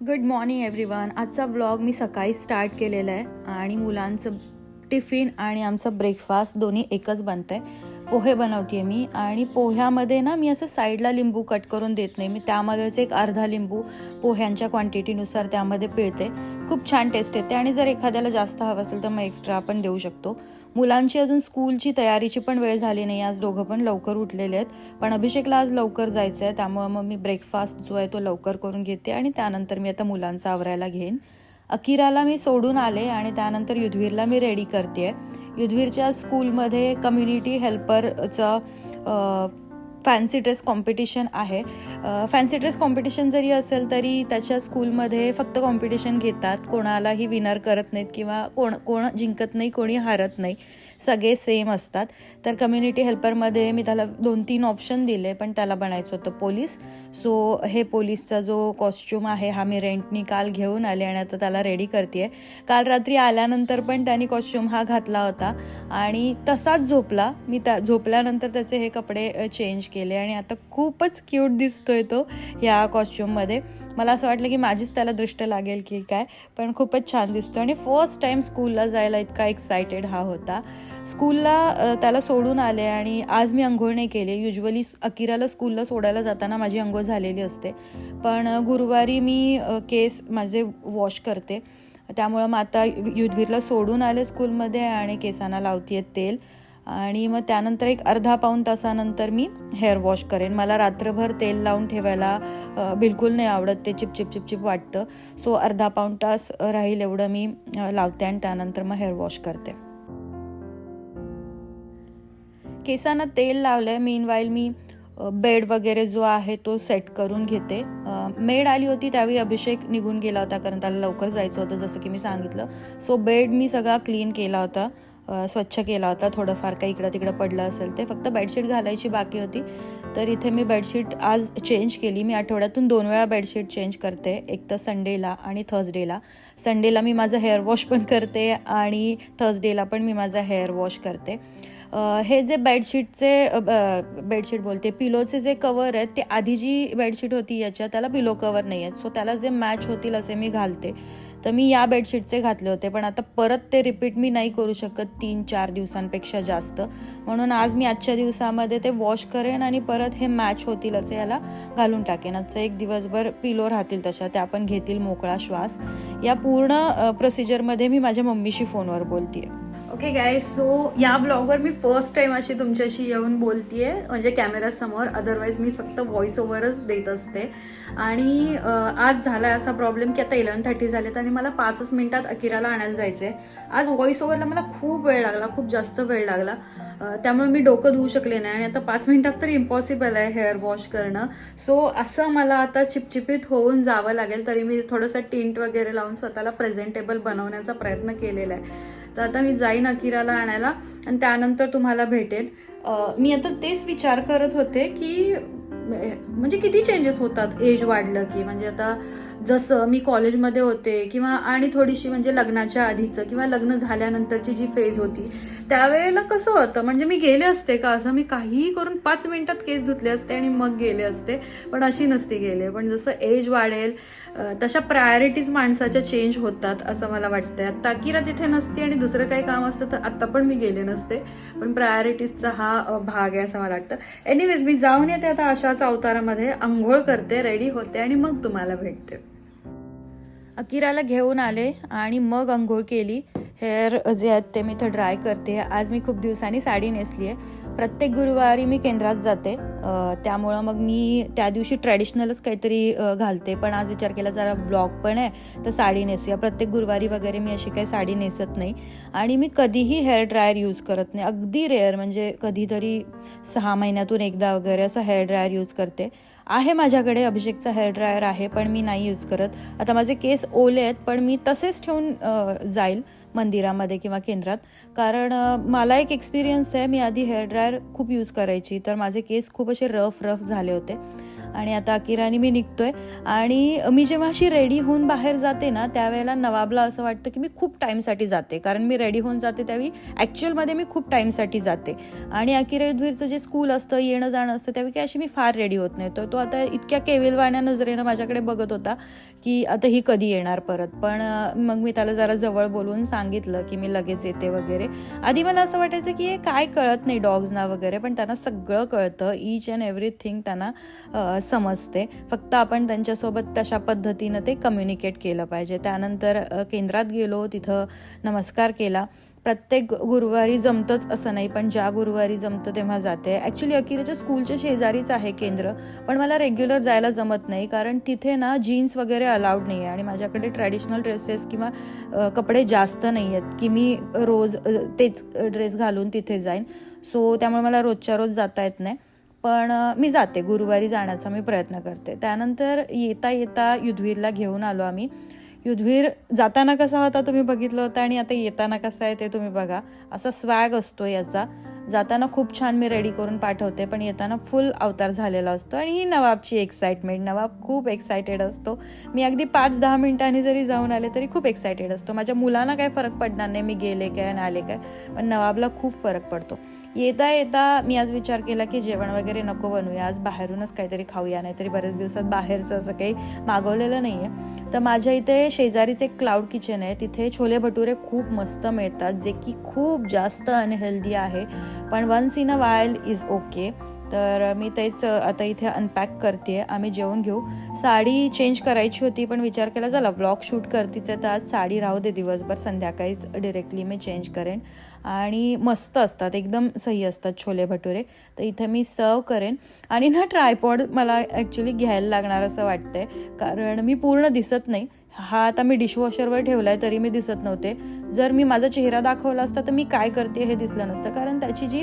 Good morning everyone आजचा vlog मी सकाळी स्टार्ट केलेला आहे आणि मुलांचं टिफिन आणि आमचं ब्रेकफास्ट दोन्ही एकच बनतं आहे पोहे बनवते मी आणि पोह्यामध्ये ना मी असं साईडला लिंबू कट करून देत नाही. मी त्यामध्येच एक अर्धा लिंबू पोह्यांच्या क्वांटिटीनुसार त्यामध्ये पिळते. खूप छान टेस्ट येते आणि जर एखाद्याला जास्त हवं असेल तर मग एक्स्ट्रा आपण देऊ शकतो. मुलांची अजून स्कूलची तयारीची पण वेळ झाली नाही. आज दोघं पण लवकर उठलेले आहेत. पण अभिषेकला आज लवकर जायचं आहे त्यामुळं मग मी ब्रेकफास्ट जो आहे तो लवकर करून घेते आणि त्यानंतर मी आता मुलांचा आवरायला घेईन. अकिराला मी सोडून आले आणि त्यानंतर युधवीरला मी रेडी करते युधवीरच्या स्कूलमध्ये कम्युनिटी हेल्परचं फॅन्सी ड्रेस कॉम्पिटिशन आहे. फॅन्सी ड्रेस कॉम्पिटिशन जरी असेल तरी त्याच्या स्कूलमध्ये फक्त कॉम्पिटिशन घेतात. कोणालाही विनर करत नाहीत किंवा कोण कोण जिंकत नाही कोणी हारत नाही. सगळे सेम असतात. तर कम्युनिटी हेल्परमध्ये मी त्याला दोन तीन ऑप्शन दिले पण त्याला बनायचं होतं पोलीस. सो हे पोलीसचा जो कॉस्ट्यूम आहे हा मी रेंटनी काल घेऊन आले आणि आता त्याला रेडी करते काल रात्री आल्यानंतर पण त्यांनी कॉस्ट्यूम हा घातला होता. आणि तसाच झोपला. मी त्या झोपल्यानंतर त्याचे हे कपडे चेंज केले. आणि आता खूपच क्यूट दिसतोय तो या कॉस्ट्यूममध्ये मला असं वाटलं की माझीच त्याला दृष्ट लागेल की काय पण खूपच छान दिसतो. आणि फर्स्ट टाईम स्कूलला जायला इतका एक्सायटेड हा होता. स्कूलला त्याला सोडून आले आणि आज मी अंघोळ नाही केली. युजली अकिराला स्कूलला सोडायला जाताना माझी अंघोळ झालेली असते. पण गुरुवारी मी केस माझे वॉश करते. त्यामुळं मग आता युद्धवीरला सोडून आले स्कूलमध्ये आणि केसांना लावते तेल. आणि मग त्यानंतर एक अर्धा पाऊण तासानंतर मी हेअर वॉश करेन. मला रात्रभर तेल लावून ठेवायला बिलकुल नाही आवडत. ते चिपचिप चिपचिप वाटतं. सो अर्धा पाऊण तास राहील एवढं मी लावते आणि त्यानंतर मग हेअर वॉश करते. केसांना तेल लावलं आहे मीन वाईल मी बेड वगैरे जो आहे तो सेट करून घेते. मेड आली होती त्यावेळी अभिषेक निघून गेला होता कारण त्याला लवकर जायचं होतं जसं की मी सांगितलं. सो बेड मी सगळा क्लीन केला होता. स्वच्छ केला होता. थोडंफार काही इकडं तिकडं पडलं असेल ते. फक्त बेडशीट घालायची बाकी होती. तर इथे मी बेडशीट आज चेंज केली. मी आठवड्यातून दोन वेळा बेडशीट चेंज करते. एक तर संडेला आणि थर्सडेला संडेला मी माझं हेअर वॉश पण करते आणि थर्सडेला पण मी माझा हेअर वॉश करते. हे जे बेडशीटचे बेडशीट बोलते पिलोचे जे कवर आहेत ते आधी जी बेडशीट होती याच्या त्याला पिलो कवर नाही आहेत सो त्याला जे मॅच होतील असे मी घालते. तर मी या बेडशीटचे घातले होते. पण आता परत ते रिपीट मी नाही करू शकत तीन चार दिवसांपेक्षा जास्त. म्हणून आज मी आजच्या दिवसामध्ये ते वॉश करेन आणि परत हे मॅच होतील असे याला घालून टाकेन. आजचं एक दिवसभर पिलो राहतील तशा त्या पण घेतील मोकळा श्वास. या पूर्ण प्रोसिजरमध्ये मी माझ्या मम्मीशी फोनवर बोलते आहे ओके गाय सो या ब्लॉगवर मी फर्स्ट टाईम अशी तुमच्याशी येऊन बोलतीये म्हणजे कॅमेरासमोर अदरवाईज मी फक्त व्हॉइस ओव्हरच देत असते. आणि आज झाला असा प्रॉब्लेम की आता इलेवन थर्टी झालेत आणि मला पाचच मिनिटात अकिराला आणायला जायचं आहे आज व्हॉइस ओव्हरला मला खूप वेळ लागला खूप जास्त वेळ लागला. त्यामुळे मी डोकं धुवू शकले नाही आणि आता पाच मिनिटात तर इम्पॉसिबल आहे हेअर वॉश करणं. सो असं मला आता चिपचिपीत होऊन जावं लागेल तरी मी थोडंसं टिंट वगैरे लावून स्वतःला प्रेझेंटेबल बनवण्याचा प्रयत्न केलेला आहे. तर आता मी जाईन अकिराला आणायला आणि त्यानंतर तुम्हाला भेटेल. मी आता तेच विचार करत होते की म्हणजे किती चेंजेस होतात एज वाढलं की? म्हणजे आता जसं मी कॉलेजमध्ये होते किंवा आणि थोडीशी म्हणजे लग्नाच्या आधीचं किंवा लग्न झाल्यानंतरची जी फेज होती त्यावेळेला कसं होतं? म्हणजे मी गेले असते का? असं मी काहीही करून पाच मिनिटात केस धुतले असते आणि मग गेले असते पण अशी नसती गेले. पण जसं एज वाढेल तशा प्रायोरिटीज माणसाच्या चेंज होतात असं मला वाटतंय. आता अकिरा तिथे नसती आणि दुसरं काही काम असतं तर आत्ता पण मी गेले नसते. पण प्रायोरिटीजचा हा भाग आहे असं मला वाटतं. एनिवेज मी जाऊन येते आता अशाच अवतारामध्ये. आंघोळ करते रेडी होते आणि मग तुम्हाला भेटते. अकिराला घेऊन आले आणि मग आंघोळ केली. हेअर जे आहेत ते मी इथं ड्राय करते. आज मी खूप दिवसांनी साडी नेसली आहे प्रत्येक गुरुवारी मी केंद्रात जाते. त्यामुळं मग मी त्या दिवशी ट्रॅडिशनलच काहीतरी घालते. पण आज विचार केला जरा ब्लॉग पण आहे तर साडी नेसूया. प्रत्येक गुरुवारी वगैरे मी अशी काही साडी नेसत नाही. आणि मी कधीही हेअर ड्रायर यूज करत नाही. अगदी रेअर म्हणजे कधीतरी सहा महिन्यातून एकदा वगैरे असं हेअर ड्रायर यूज करते. आहे माझ्याकडे अभिषेकचा हेअर ड्रायर आहे पण मी नाही यूज करत. आता माझे केस ओले आहेत पण मी तसेच ठेवून जाईल मंदिरामध्ये किंवा केंद्रात. कारण मला एक एक्सपिरियन्स आहे मी आधी हेअर ड्रायर खूप यूज करायची. तर माझे केस खूप असे रफ रफ झाले होते. आणि आता अकिराने मी निघतोय. आणि मी जेव्हा अशी रेडी होऊन बाहेर जाते ना त्यावेळेला नवाबला असं वाटतं की मी खूप टाईमसाठी जाते. कारण मी रेडी होऊन जाते त्यावेळी ॲक्च्युअलमध्ये मी खूप टाईमसाठी जाते. आणि अकिरा युद्धवीरचं जे स्कूल असतं येणं जाणं असतं त्यावेळी काय अशी मी फार रेडी होत नाही. तर तो आता इतक्या केविलवाण्या नजरेनं माझ्याकडे बघत होता की आता ही कधी येणार परत. पण मग मी त्याला जरा जवळ बोलून सांगितलं की मी लगेच येते वगैरे. आधी मला असं वाटायचं की हे काय कळत नाही डॉग्सना वगैरे पण त्यांना सगळं कळतं. ईच अँड एव्हरीथिंग त्यांना समजते. फक्त आपण त्यांच्यासोबत तशा पद्धतीनं ते कम्युनिकेट केलं पाहिजे. त्यानंतर केंद्रात गेलो तिथं नमस्कार केला. प्रत्येक गुरुवारी जमतंच असं नाही पण ज्या गुरुवारी जमतं तेव्हा जाते. ॲक्च्युली अकिराच्या स्कूलच्या शेजारीच आहे केंद्र पण मला रेग्युलर जायला जमत नाही कारण तिथे ना जीन्स वगैरे अलाउड नाही आहे आणि माझ्याकडे ट्रॅडिशनल ड्रेसेस किंवा कपडे जास्त नाही आहेत की मी रोज तेच ड्रेस घालून तिथे जाईन. सो त्यामुळे मला रोजच्या रोज जाता येत नाही. पण मी जाते. गुरुवारी जाण्याचा मी प्रयत्न करते. त्यानंतर येता येता युद्धवीरला घेऊन आलो आम्ही. युद्धवीर जाताना कसा होता तुम्ही बघितलं होतं आणि आता येताना कसा आहे ते तुम्ही बघा. असा स्वॅग असतो याचा. जाताना खूप छान मी रेडी करून पाठवते पण येताना फुल अवतार झालेला असतो आणि ही नवाबची एक्साइटमेंट नवाब खूप एक्सायटेड असतो. मी अगदी पाच दहा मिनिटांनी जरी जाऊन आले तरी खूप एक्सायटेड असतो. माझ्या मुलांना काय फरक पडणार नाही मी गेले काय आणि आले काय पण नवाबला खूप फरक पडतो. येता येता मी आज विचार केला की जेवण वगैरे नको बनवूया आज बाहेरूनच काहीतरी खाऊया नाहीतरी बऱ्याच दिवसात बाहेरचं असं काही मागवलेलं नाही आहे तर माझ्या इथे शेजारीच एक क्लाउड किचन आहे. तिथे छोले भटुरे खूप मस्त मिळतात जे की खूप जास्त अनहेल्दी आहे. पण once in a while is okay तर मी तेच आता इथे अनपॅक करते आम्ही जेवून घेऊ. साडी चेंज करायची होती पण विचार केला झाला ब्लॉग शूट करतीच आहे तर आज साडी राहू दे दिवसभर. संध्याकाळीच डिरेक्टली मी चेंज करेन. आणि मस्त असतात एकदम सही असतात छोले भटुरे. तर इथे मी सर्व करेन. आणि ना ट्रायपॉड मला ॲक्च्युली घ्यायला लागणार असं वाटतंय कारण मी पूर्ण दिसत नाही. हा आता मी डिशवॉशरवर ठेवला आहे तरी मी दिसत नव्हते. जर मी माझा चेहरा दाखवला असता तर मी काय करते हे दिसलं नसतं. कारण त्याची जी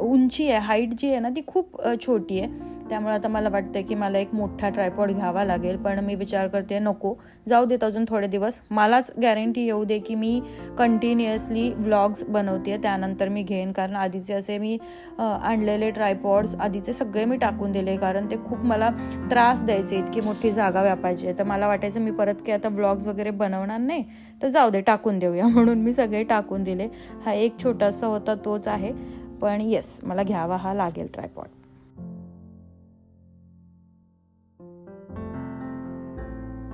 उंची आहे हाईट जी आहे ना ती खूप छोटी आहे. त्यामुळे आता मला वाटतं की मला एक मोठा ट्रायपॉड घ्यावा लागेल. पण मी विचार करते नको. जाऊ देत अजून थोडे दिवस. मलाच गॅरंटी येऊ दे की मी कंटिन्युअसली व्लॉग्स बनवते त्यानंतर मी घेईन. कारण आधीचे असे मी आणलेले ट्रायपॉड्स आधीचे सगळे मी टाकून दिले. कारण ते खूप मला त्रास द्यायचे. इतकी मोठी जागा व्यापायची. तर मला वाटायचं मी परत की आता व्लॉग्स वगैरे बनवणार नाही. तर जाऊ दे टाकून देऊया. म्हणून मी सगळे टाकून दिले. हा एक छोटासा होता तोच आहे. पण येस मला घ्यावा हा लागेल ट्रायपॉड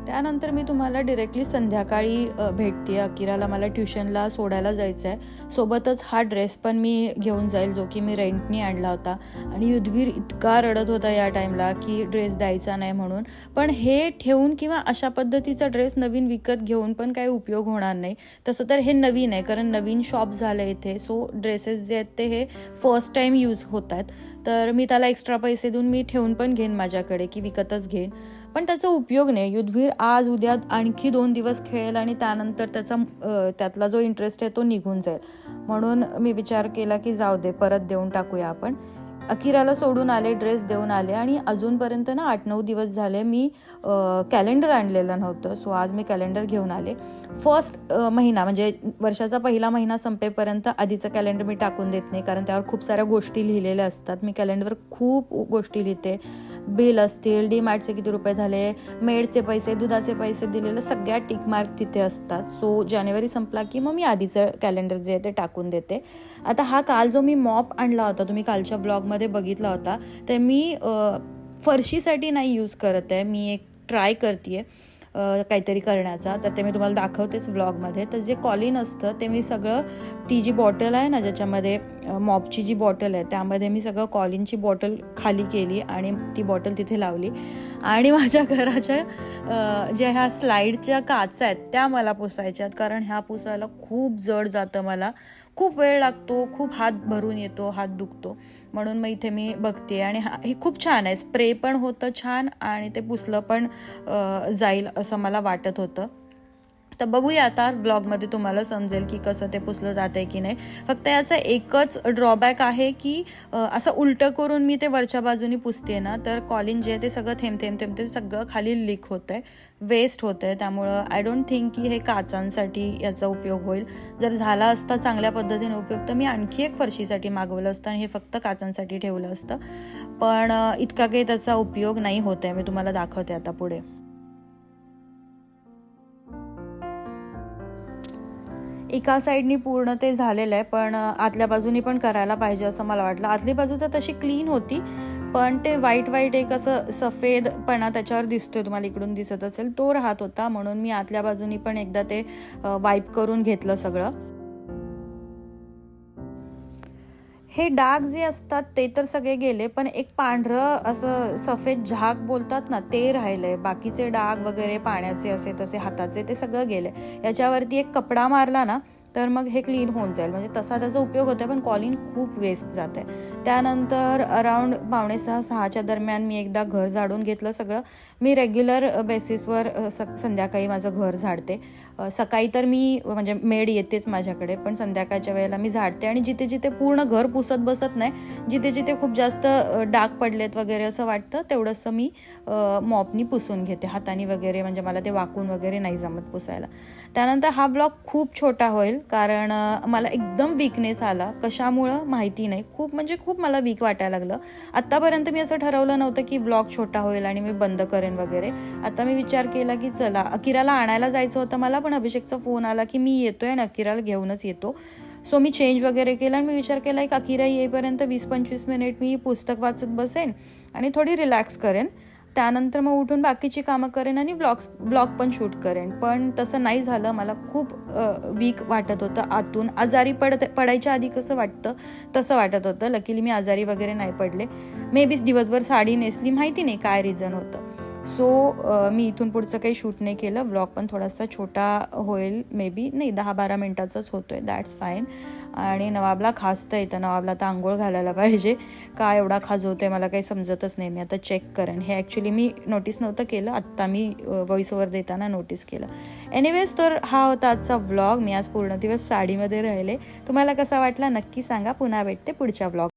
त्यानंतर मी तुम्हाला डिरेक्टली संध्याकाळी भेटते अकिराला मला ट्युशनला सोडायला जायचं आहे सोबतच हा ड्रेस पण मी घेऊन जाईल जो की मी रेंटनी आणला होता. आणि युद्धवीर इतका रडत होता या टाईमला की ड्रेस द्यायचा नाही म्हणून. पण हे ठेवून किंवा अशा पद्धतीचा ड्रेस नवीन विकत घेऊन पण काही उपयोग होणार नाही. तसं तर हे नवीन आहे कारण नवीन शॉप झालं इथे. सो ड्रेसेस जे आहेत ते हे फर्स्ट टाईम यूज होत आहेत तर मी त्याला एक्स्ट्रा पैसे देऊन मी ठेवून पण घेईन माझ्याकडे की विकतच घेईन. पण त्याचा उपयोग नाही. युद्धवीर आज उद्या आणखी दोन दिवस खेळेल आणि त्यानंतर त्याचा त्यातला जो इंटरेस्ट आहे तो निघून जाईल. म्हणून मी विचार केला की जाऊ दे परत देऊन टाकूया आपण. अखिराला सोडून आले ड्रेस देऊन आले आणि अजूनपर्यंत ना आठ नऊ दिवस झाले मी कॅलेंडर आणलेलं नव्हतं. सो आज मी कॅलेंडर घेऊन आले. फर्स्ट महिना म्हणजे वर्षाचा पहिला महिना संपेपर्यंत आधीचं कॅलेंडर मी टाकून देत नाही कारण त्यावर खूप साऱ्या गोष्टी लिहिलेल्या असतात. मी कॅलेंडरवर खूप गोष्टी लिहिते. बिल असतील डीमार्टचे किती रुपये झाले मेडचे पैसे दुधाचे पैसे दिलेले सगळ्या टिक मार्क तिथे असतात. सो जानेवारी संपला की मग मी आधीचं कॅलेंडर जे आहे ते टाकून देते. आता हा काल जो मी मॉप आणला होता तुम्ही कालच्या ब्लॉगमध्ये बघितला होता तर मी फरशीसाठी नाही यूज करत आहे. मी एक ट्राय करते काहीतरी करण्याचा. तर ते मी तुम्हाला दाखवतेच व्लॉगमध्ये तर जे कॉलिन असतं ते मी सगळं ती जी बॉटल आहे ना ज्याच्यामध्ये मॉपची जी बॉटल आहे त्यामध्ये मी सगळं कॉलिनची बॉटल खाली केली आणि ती बॉटल तिथे लावली. आणि माझ्या घराच्या ज्या ह्या स्लाईडच्या काचा आहेत त्या मला पुसायच्या आहेत. कारण ह्या पुसायला खूप जड जातं मला. खूप वेळ लागतो खूप हात भरून येतो हात दुखतो. म्हणून मग इथे मी बघते आणि हा हे खूप छान आहे. स्प्रे पण होतं छान आणि ते पुसलं पण जाईल असं मला वाटत होतं. तर बघूया आता ब्लॉगमध्ये तुम्हाला समजेल की कसं ते पुसलं जात आहे की नाही. फक्त याचा एकच ड्रॉबॅक आहे की असं उलटं करून मी ते वरच्या बाजूनी पुसते ना तर कॉलिन जे आहे ते सगळं थेंब थेंब थेंब थेंब सगळं खाली लीक होतं आहे वेस्ट होतं आहे त्यामुळं आय डोंट थिंक की हे काचांसाठी याचा उपयोग होईल. जर झाला असता चांगल्या पद्धतीने उपयोग तर मी आणखी एक फरशीसाठी मागवलं असतं आणि हे फक्त काचांसाठी ठेवलं असतं. पण इतका काही त्याचा उपयोग नाही होत आहे मी तुम्हाला दाखवते आता पुढे. एका साईडनी पूर्ण ते झालेलं आहे पण आतल्या बाजूनी पण करायला पाहिजे असं मला वाटलं. आतली बाजू तर तशी क्लीन होती पण ते वाईट वाईट एक असं सफेदपणा त्याच्यावर दिसतोय तुम्हाला इकडून दिसत असेल. तो राहत होता म्हणून मी आतल्या बाजूनी पण एकदा ते वाईप करून घेतलं सगळं. हे डाग जे असतात ते तर सगळे गेले पण एक पांढरं असं सफेद झाग बोलतात ना ते राहिलंय. बाकीचे डाग वगैरे पाण्याचे असे तसे हाताचे ते सगळं गेले. याच्यावरती एक कपडा मारला ना तर मग हे क्लीन होऊन जाईल. म्हणजे तसा त्याचा उपयोग होतो पण कॉलिन खूप वेस्ट जात आहे त्यानंतर अराऊंड पावणे सहा सहाच्या दरम्यान मी एकदा घर झाडून घेतलं सगळं. मी रेग्युलर बेसिसवर स संध्याकाळी माझं घर झाडते. सकाळी तर मी म्हणजे मेड येतेच माझ्याकडे पण संध्याकाळच्या वेळेला मी झाडते. आणि जिथे जिथे पूर्ण घर पुसत बसत नाही जिथे जिथे खूप जास्त डाग पडलेत वगैरे असं वाटतं तेवढंसं मी मॉपनी पुसून घेते. हाताने वगैरे म्हणजे मला ते वाकून वगैरे नाही जमत पुसायला. त्यानंतर हा ब्लॉग खूप छोटा होईल. कारण मला एकदम वीकनेस आला. कशामुळं? माहिती नाही. खूप म्हणजे खूप मला वीक वाटायला लागलं. आत्तापर्यंत मी असं ठरवलं नव्हतं की ब्लॉग छोटा होईल आणि मी बंद करेन वगैरे. आता मी विचार केला की चला अकिराला आणायला जायचं होतं. मला पण अभिषेकचा फोन आला की मी येतोय आणि अकिराला घेऊनच येतो. सो मी चेंज वगैरे केला आणि मी विचार केला एक अकिरा येईपर्यंत वीस पंचवीस मिनिट मी पुस्तक वाचत बसेन आणि थोडी रिलॅक्स करेन. त्यानंतर मग उठून बाकीची कामं करेन आणि ब्लॉग्स ब्लॉग पण शूट करेन. पण तसं नाही झालं. मला खूप वीक वाटत होतं आतून. आजारी पडत पडायच्या आधी कसं वाटतं? तसं वाटत होतं. लकीली मी आजारी वगैरे नाही पडले. मे बी दिवसभर साडी नेसली. माहिती नाही काय रिझन होतं. सो मी इथून पुढचं काही शूट नाही केलं. ब्लॉग पण थोडासा छोटा होईल मे बी नाही दहा बारा मिनटाचाच होतोय. दॅट्स फाईन आणि नवाबला खाजतं येतं नवाबला तर आंघोळ घालायला पाहिजे. का एवढा खाजवतोय? मला काही समजतच नाही. मी आता चेक करेन. हे ॲक्च्युली मी नोटीस नव्हतं केलं. आत्ता मी व्हॉइस ओव्हर देताना नोटीस केलं. एनिवेज तर हा होता आजचा व्लॉग मी आज पूर्ण दिवस साडीमध्ये राहिले. तुम्हाला कसा वाटला नक्की सांगा. पुन्हा भेटते पुढच्या व्लॉग